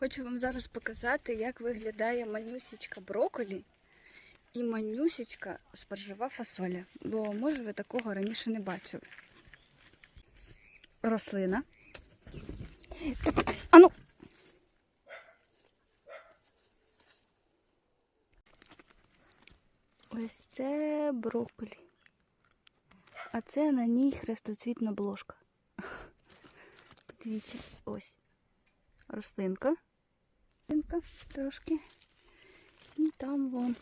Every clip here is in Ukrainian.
Хочу вам зараз показати, як виглядає манюсічка броколі і манюсічка спаржева фасоля. Бо, може, ви такого раніше не бачили. Рослина. Так, ану. Ось це брокколі. А це на ній хрестоцвітна бложка. Подивіться, ось рослинка. Трошки. І там вон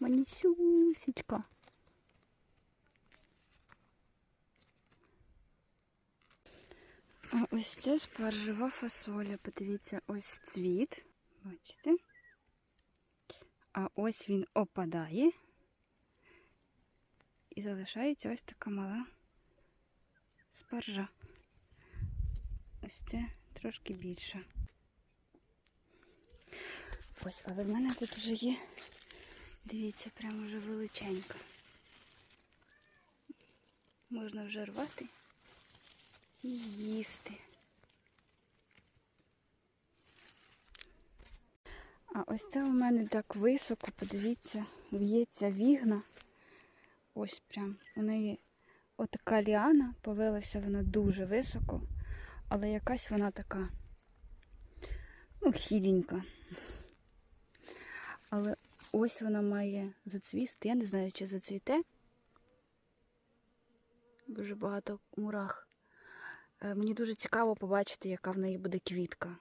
манісюсічка. А ось це спаржева фасоля. Подивіться, ось цвіт. Бачите? А ось він опадає. І залишається ось така мала спаржа. Ось це трошки більше. Ось, але в мене тут вже є, дивіться, прямо вже величенька. Можна вже рвати і їсти. А ось це у мене так високо, подивіться, в'ється вігна. Ось прям. У неї отака ліана, повелася вона дуже високо, але якась вона така, ну, хіленька. Але ось вона має зацвісти. Я не знаю, чи зацвіте. Дуже багато мурах. Е, Мені дуже цікаво побачити, яка в неї буде квітка.